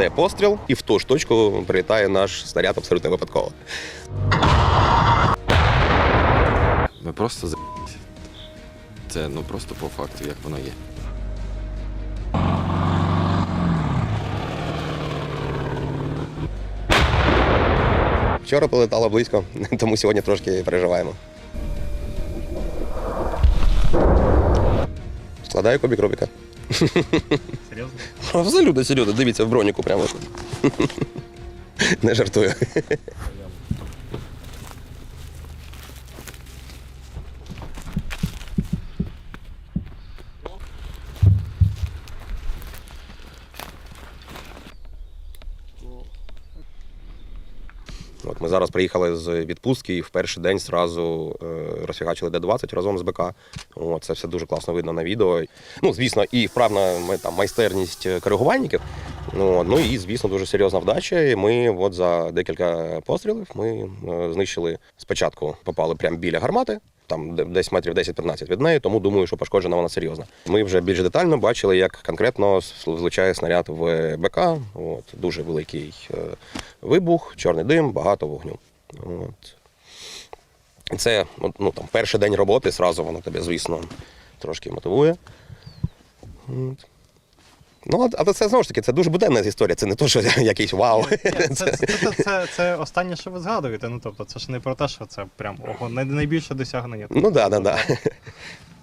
іде постріл, і в ту ж точку прилітає наш снаряд абсолютно випадково. Ми просто за. Це ну просто по факту, як воно є. Вчора полетало близько, тому сьогодні трошки переживаємо. Складаю кубик Рубіка. Серйозно? Абсолютно серйозно, дивіться в броніку прямо. Не жартую. От ми зараз приїхали з відпустки і в перший день зразу е, розфігачили Д-20 разом з БК. От, це все дуже класно видно на відео. Ну, звісно, і вправна там, майстерність е, коригувальників. От, ну і, звісно, дуже серйозна вдача. І ми от за декілька пострілів ми е, знищили спочатку, попали прямо біля гармати. Там десь метрів 10-15 від неї, тому думаю, що пошкоджена вона серйозна. Ми вже більш детально бачили, як конкретно влучає снаряд в БК. От, дуже великий е, вибух, чорний дим, багато вогню. От. Це ну, там, перший день роботи, зразу воно тебе, звісно, трошки мотивує. От. Ну, але це знову ж таки, це дуже буденна історія, це не то, що якийсь вау. Це, це, це, це, це останнє, що ви згадуєте. Ну тобто, це ж не про те, що це прям ого, найбільше досягнення. Ну так, так, так.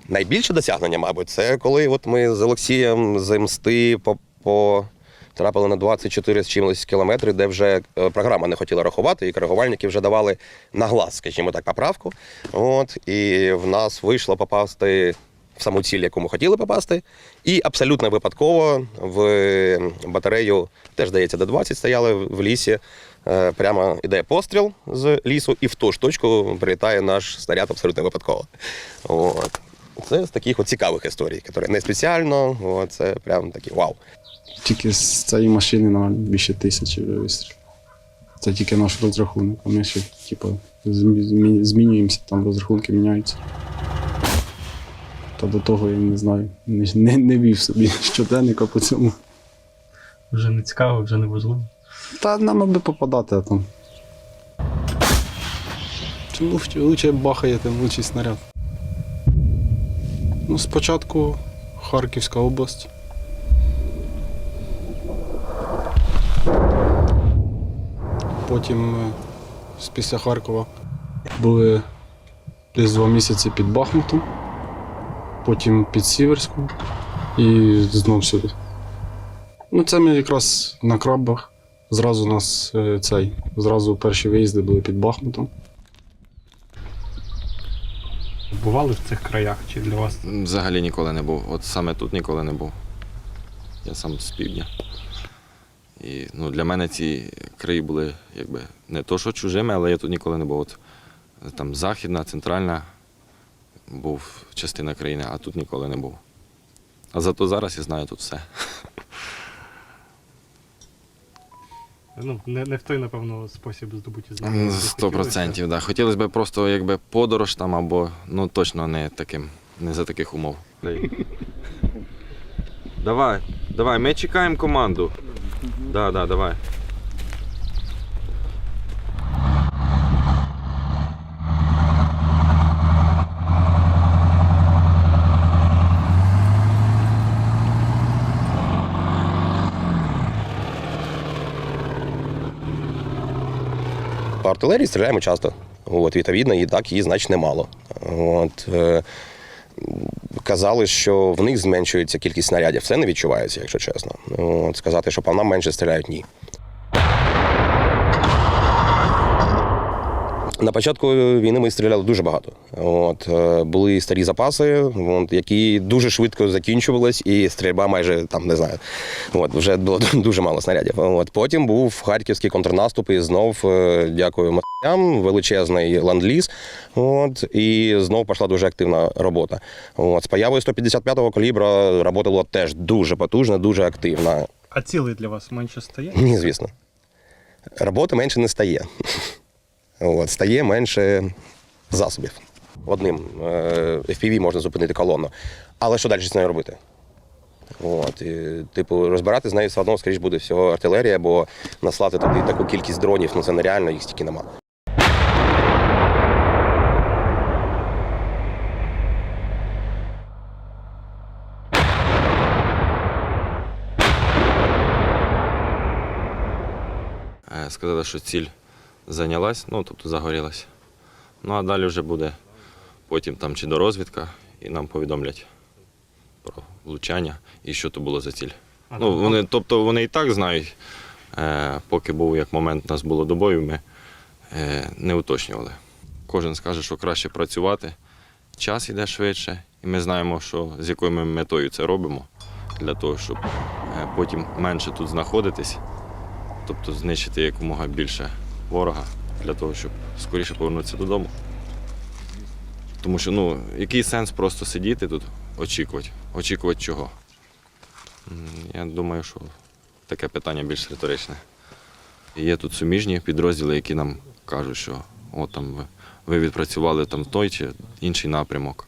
Найбільше досягнення, мабуть, це коли от ми з Олексієм з мсти по, по трапили на 24 з чимось кілометри, де вже е, програма не хотіла рахувати, і коригувальники вже давали на глаз, скажімо так, поправку. От, і в нас вийшло попасти в саму ціль, яку ми хотіли попасти. І абсолютно випадково в батарею, теж здається, Д-20 стояли в лісі. Е, Прямо іде постріл з лісу, і в ту ж точку прилітає наш снаряд абсолютно випадково. От. Це з таких от цікавих історій, які не спеціально, от, це прям такі вау. Тільки з цієї машини на більше тисячі вистрілів. Це тільки наш розрахунок, ми ще, типу, змі- змі- змінюємося, там розрахунки міняються. Та до того я не знаю, не, не, не вів собі щоденника по цьому. Вже не цікаво, вже не важливо. Та нам аби попадати, а там. Чим лучше, лучше бахає, тим лучший снаряд. Ну, спочатку Харківська область. Потім е, після Харкова були десь два місяці під Бахмутом, потім під Сіверськом і знов сюди. Ну, це ми якраз на крабах. Зразу у нас е, цей, зразу перші виїзди були під Бахмутом. Бували в цих краях чи для вас? Взагалі ніколи не був. От саме тут ніколи не був. Я сам з півдня. І ну, для мене ці краї були якби не то, що чужими, але я тут ніколи не був. От, там західна, центральна був частина країни, а тут ніколи не був. А зато зараз я знаю тут все. Ну, не, не в той, напевно, спосіб здобуті знання. який Сто хотілося. процентів, да. Хотілося б просто якби подорож там або ну точно не таким, не за таких умов. Давай, давай, ми чекаємо команду. Да, да, давай. По артилерії стріляємо часто. От, відповідно, і так її значно немало. От, е, казали, що в них зменшується кількість снарядів. Це не відчувається, якщо чесно. От, сказати, що по нам менше стріляють, ні. На початку війни ми стріляли дуже багато. От, е, були старі запаси, от, які дуже швидко закінчувались, і стрільба майже там не знаю. От, вже було дуже мало снарядів. От, потім був харківський контрнаступ, і знов, е, дякую матям, величезний ленд-ліз. От, і знов пішла дуже активна робота. От, з появою 155-го калібра робота була теж дуже потужна, дуже активна. А цілий для вас менше стає? Ні, звісно. Роботи менше не стає. От, стає менше засобів. Одним е, FPV можна зупинити колонну. Але що далі з нею робити? От, і, типу, розбирати з нею все одно, скоріш буде всього артилерія, бо наслати туди таку кількість дронів, ну це нереально, їх стільки нема. Е, Сказали, що ціль зайнялась, ну тобто загорілась. Ну а далі вже буде потім там чи до розвідка, і нам повідомлять про влучання і що то було за ціль. Ну, вони, тобто вони і так знають, е, поки був як момент у нас було до бою, ми е, не уточнювали. Кожен скаже, що краще працювати, час йде швидше, і ми знаємо, що, з якою ми метою це робимо, для того, щоб е, потім менше тут знаходитись, тобто знищити якомога більше ворога для того, щоб скоріше повернутися додому. Тому що ну, який сенс просто сидіти тут, очікувати? Очікувати чого? Я думаю, що таке питання більш риторичне. Є тут суміжні підрозділи, які нам кажуть, що от там ви, відпрацювали там той чи інший напрямок.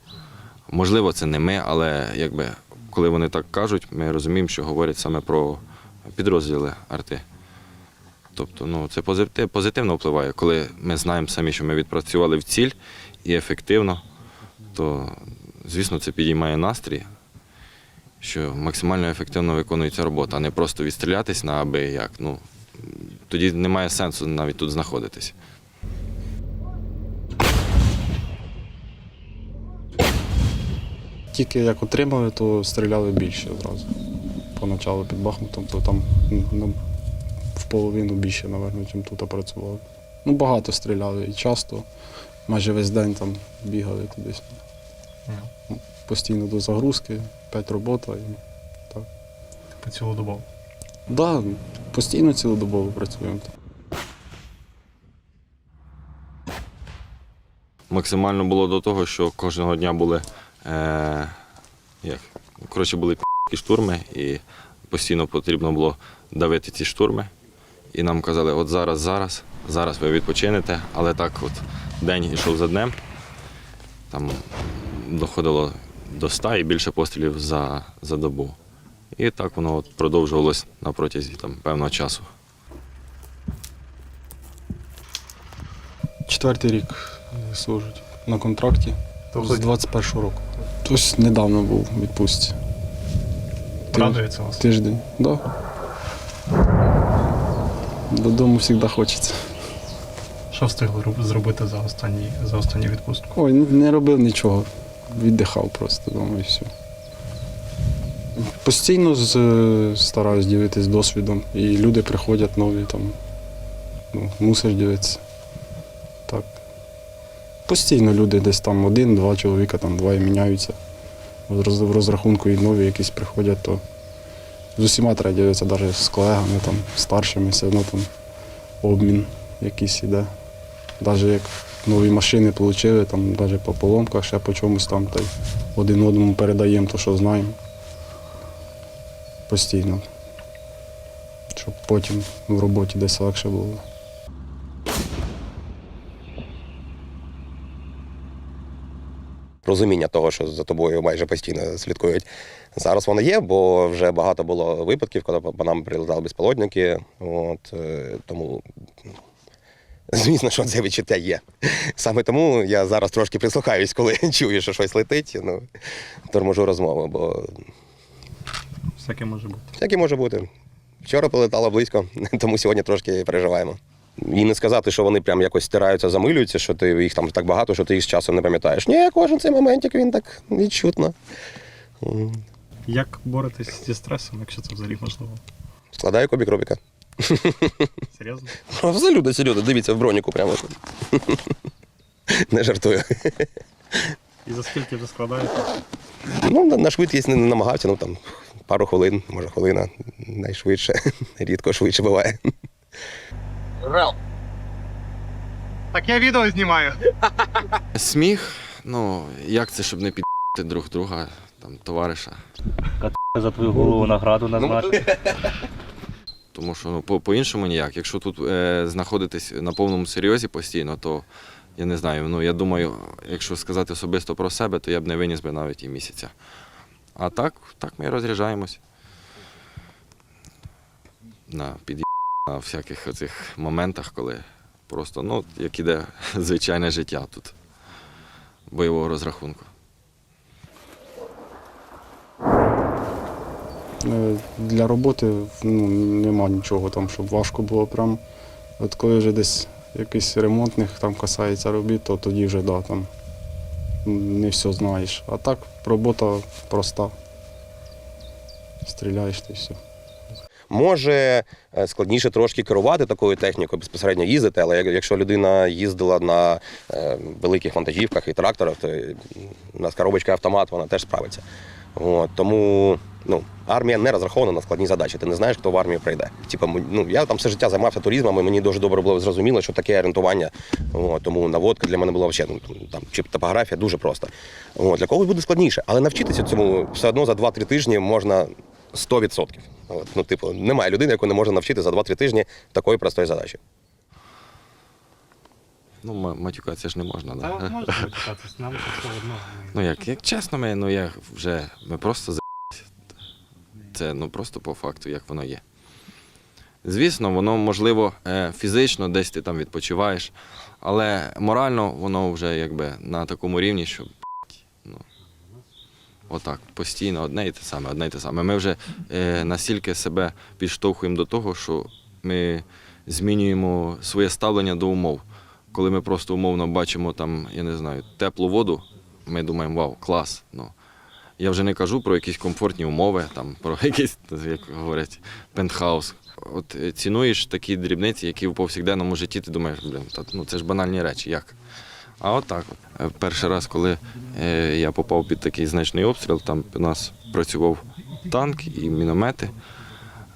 Можливо, це не ми, але якби коли вони так кажуть, ми розуміємо, що говорять саме про підрозділи арти. Тобто, ну, це позитив, позитивно впливає. Коли ми знаємо самі, що ми відпрацювали в ціль і ефективно, то, звісно, це підіймає настрій, що максимально ефективно виконується робота, а не просто відстрілятись на аби як. Ну, тоді немає сенсу навіть тут знаходитись. Тільки як отримали, то стріляли більше одразу. Поначалу під Бахмутом, то там ну, половину більше, напевно, ніж тут працювали. Ну, багато стріляли і часто, майже весь день там бігали кудись. Постійно до загрузки, п'ять робота. І... По цілодобово. Да, постійно цілодобово працюємо. Максимально було до того, що кожного дня були, е, як, коротше, були пі***кі штурми, і постійно потрібно було давити ці штурми. І нам казали, от зараз, зараз, зараз ви відпочинете, але так от день йшов за днем. Там доходило до 100 і більше пострілів за, за добу. І так воно от продовжувалось на протязі там, певного часу. Четвертий рік служить на контракті То з 21-го року. Ось недавно був у відпустці. радується вас. Тиждень, так. Да. Додому завжди хочеться. Що встигли зробити за останній за останню відпустку? Ой, не робив нічого. Віддихав просто вдома і все. Постійно з, стараюсь ділитись досвідом. І люди приходять нові там. Ну, мусиш дивитися. Так. Постійно люди десь там один-два чоловіка, там двоє міняються. В розрахунку і нові якісь приходять, то з усіма треба ділитися, навіть з колегами там, старшими, все одно там обмін якийсь іде. Навіть як нові машини отримали, там навіть по поломках, ще по чомусь там, та один одному передаємо те, що знаємо. Постійно. Щоб потім в роботі десь легше було. Розуміння того, що за тобою майже постійно слідкують. Зараз воно є, бо вже багато було випадків, коли по нам прилетали безпілотники. От, е, тому, звісно, що це відчуття є. Саме тому я зараз трошки прислухаюсь, коли чую, що щось летить. Ну, торможу розмову, бо Всяке може бути. всяке може бути. Вчора прилетало близько, тому сьогодні трошки переживаємо. І не сказати, що вони прям якось стираються, замилюються, що ти їх там так багато, що ти їх з часом не пам'ятаєш. Ні, кожен цей моментик він так відчутно. Як боретесь зі стресом, якщо це взагалі можливо? Складаю кубик Рубіка. Серйозно? Абсолютно серйозно, дивіться в броніку прямо. Не жартую. І за скільки ви складаєте? Ну, на швидкість не намагався, ну там пару хвилин, може хвилина, найшвидше. Рідко швидше буває. Так я відео знімаю. Сміх, ну як це, щоб не підти друг друга, там, товариша. за твою голову награду назначити. Тому що ну, по- по-іншому ніяк. Якщо тут е, знаходитись на повному серйозі постійно, то я не знаю. Ну я думаю, якщо сказати особисто про себе, то я б не виніс би навіть і місяця. А так, так ми розряджаємось. На під'їзд, на всяких оцих моментах, коли просто, ну, як іде звичайне життя тут бойового розрахунку. Е, Для роботи ну, нема нічого там, щоб важко було прям. От коли вже десь якийсь ремонтних там касається робіт, то тоді вже да, там не все знаєш. А так робота проста. Стріляєш ти все. Може е, складніше трошки керувати такою технікою, безпосередньо їздити, але якщо людина їздила на е, великих вантажівках і тракторах, то у нас коробочка автомат, вона теж справиться. От, тому ну, армія не розрахована на складні задачі. Ти не знаєш, хто в армію прийде. Типа, ну, я там все життя займався туризмом, і мені дуже добре було зрозуміло, що таке орієнтування. От, тому наводка для мене була взагалі, ну, там, чи топографія дуже просто. От, для когось буде складніше, але навчитися цьому все одно за 2-3 тижні можна 100%. От, ну, типу, немає людини, яку не може навчити за 2-3 тижні такої простої задачі. Ну, ма- матюкатися ж не можна, Та да? можна витікатися, нам це все одно. Ну як, як чесно, ми, ну я вже ми просто за це ну просто по факту, як воно є. Звісно, воно можливо е, фізично десь ти там відпочиваєш, але морально воно вже якби на такому рівні, що отак, постійно одне і те саме, одне і те саме. Ми вже е, настільки себе підштовхуємо до того, що ми змінюємо своє ставлення до умов. Коли ми просто умовно бачимо там, я не знаю, теплу воду, ми думаємо, вау, клас. Ну, я вже не кажу про якісь комфортні умови, там, про якийсь, як говорять, пентхаус. От е, цінуєш такі дрібниці, які в повсякденному житті ти думаєш, блін, та, ну, це ж банальні речі, як? А от так. От. Е, Перший раз, коли е, я попав під такий значний обстріл, там у нас працював танк і міномети.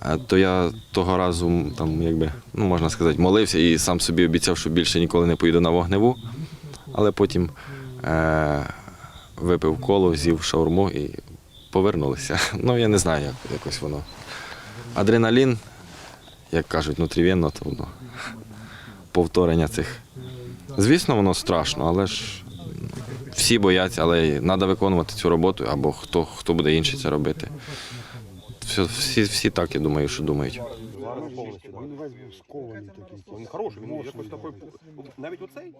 Е, То я того разу там, якби, ну можна сказати, молився і сам собі обіцяв, що більше ніколи не поїду на вогневу. Але потім е, випив коло, з'їв шаурму і повернулися. Ну, я не знаю, як якось воно. Адреналін, як кажуть, внутрівенно, то воно повторення цих. Звісно, воно страшно, але ж всі бояться, але треба виконувати цю роботу, або хто, хто буде інший це робити. Все, всі, всі так, я думаю, що думають. Він весь був скований такий. Він хороший, він якось такий. Навіть оцей